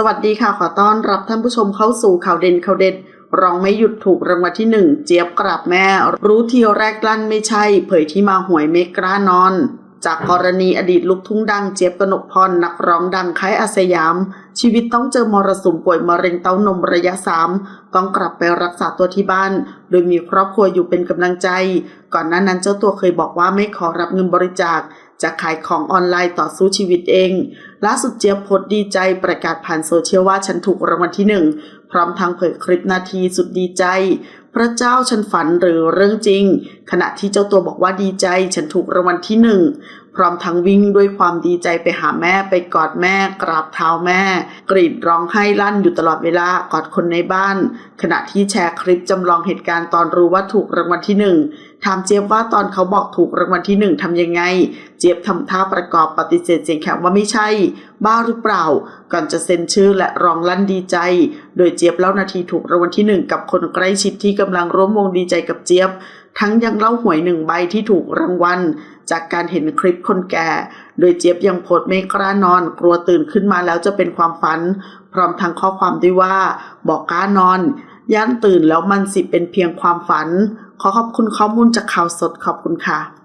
สวัสดีค่ะ ขอต้อนรับท่านผู้ชมเข้าสู่ข่าวเด่นข่าวเด็ดรองไม่หยุดถูกรางวัลที่หนึ่งเจี๊ยบกราบแม่ รู้ทีแรกลั่นไม่ใช่ เผยที่มาหวยไม่กล้านอน จากกรณีอดีตลูกทุ่งดังเจี๊ยบกนกพรนักร้องดังค่ายอาสยาม ชีวิตต้องเจอมรสุมป่วยมะเร็งเต้านมระยะสามต้องกลับไปรักษาตัวที่บ้าน โดยมีครอบครัวอยู่เป็นกำลังใจ ก่อนหน้านั้นเจ้าตัวเคยบอกว่าไม่ขอรับเงินบริจาคจะขายของออนไลน์ต่อสู้ชีวิตเอง ล่าสุดเจี๊ยบโพสดีใจประกาศผ่านโซเชียลว่าฉันถูกรางวัลที่หนึ่งพร้อมทั้งเผยคลิปนาทีสุดดีใจ พระเจ้าฉันฝันหรือเรื่องจริง ขณะที่เจ้าตัวบอกว่าดีใจฉันถูกรางวัลที่หนึ่งพร้อมทั้งวิ่งด้วยความดีใจไปหาแม่ไปกอดแม่ กราบเท้าแม่ กรีดร้องไห้ลั่นอยู่ตลอดเวลากอดคนในบ้าน ขณะที่แชร์คลิปจำลองเหตุการณ์ตอนรู้ว่าถูกรางวัลที่หนึ่งถามเจี๊ยบว่าตอนเขาบอกถูกรางวัลที่หนึ่งทำยังไง เจี๊ยบทำท่าประกอบปฏิเสธเสียงแข็งว่าไม่ใช่ บ้าหรือเปล่า ก่อนจะเซ็นชื่อและร้องลั่นดีใจ โดยเจี๊ยบเล่านาทีถูกรางวัลที่หนึ่งกับคนใกล้ชิดที่กำลังร่วมวงดีใจกับเจี๊ยบ ทั้งยังเล่าหวยหนึ่งใบที่ถูกรางวัล จากการเห็นคลิปคนแก่ โดยเจี๊ยบยังโพสไม่กล้านอน กลัวตื่นขึ้นมาแล้วจะเป็นความฝัน พร้อมทั้งข้อความด้วยว่า บอกกล้านอน ย่านตื่นแล้วมันสิเป็นเพียงความฝัน ขอขอบคุณข้อมูลจากข่าวสดขอบคุณค่ะ